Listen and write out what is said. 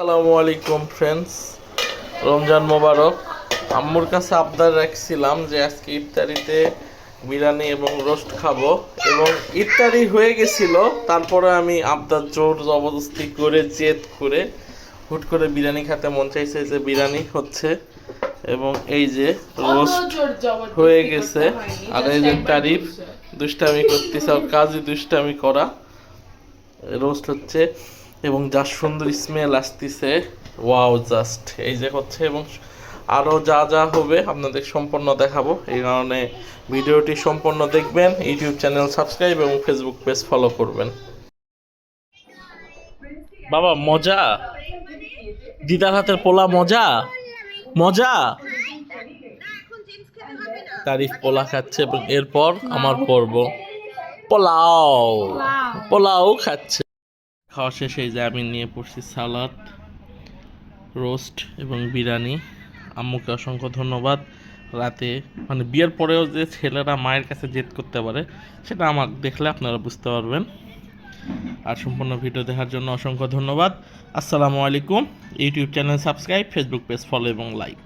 আসসালামু আলাইকুম ফ্রেন্ডস রমজান মোবারক। আম্মুর কাছে আবদার রাখছিলাম যে আজকে ইফতারিতে বিরিয়ানি এবং রোস্ট খাব এবং ইফতারি হয়ে গেছিল। তারপরে আমি আবদার জোর জবরদস্তি করে জেদ করে হুট করে বিরিয়ানি খেতে মন চাইছে যে বিরিয়ানি হচ্ছে এবং এই যে রোস্ট হয়ে গেছে। আর এই যে তারিফ দুষ্টামি করতেছে আর কাজই দুষ্টামি করা। রোস্ট হচ্ছে এবং যা সুন্দর স্মেল আসতেছে ওয়াও জাস্ট এই যে হচ্ছে এবং আরও যা যা হবে আপনাদের সম্পূর্ণ দেখাবো। এই কারণে ভিডিওটি সম্পূর্ণ দেখবেন ইউটিউব চ্যানেল সাবস্ক্রাইব এবং ফেসবুক পেজ ফলো করবেন। বাবা মজা? দিদার হাতের পোলা মজা? মজা? তারিফ পোলা খাচ্ছে এবং এরপর আমার পর্ব। পোলাও। পোলাও খাচ্ছে। খাওয়া শেষে, এই যে আমি নিয়ে পড়ছি সালাদ, রোস্ট এবং বিরিয়ানি। আম্মুকে অসংখ্য ধন্যবাদ। রাতে মানে বিয়ের পরেও যে ছেলেরা মায়ের কাছে জেদ করতে পারে, সেটা আমাকে দেখলে আপনারা বুঝতে পারবেন। আর সম্পূর্ণ ভিডিও দেখার জন্য অসংখ্য ধন্যবাদ। আসসালামু আলাইকুম। YouTube channel subscribe, Facebook page follow এবং লাইক।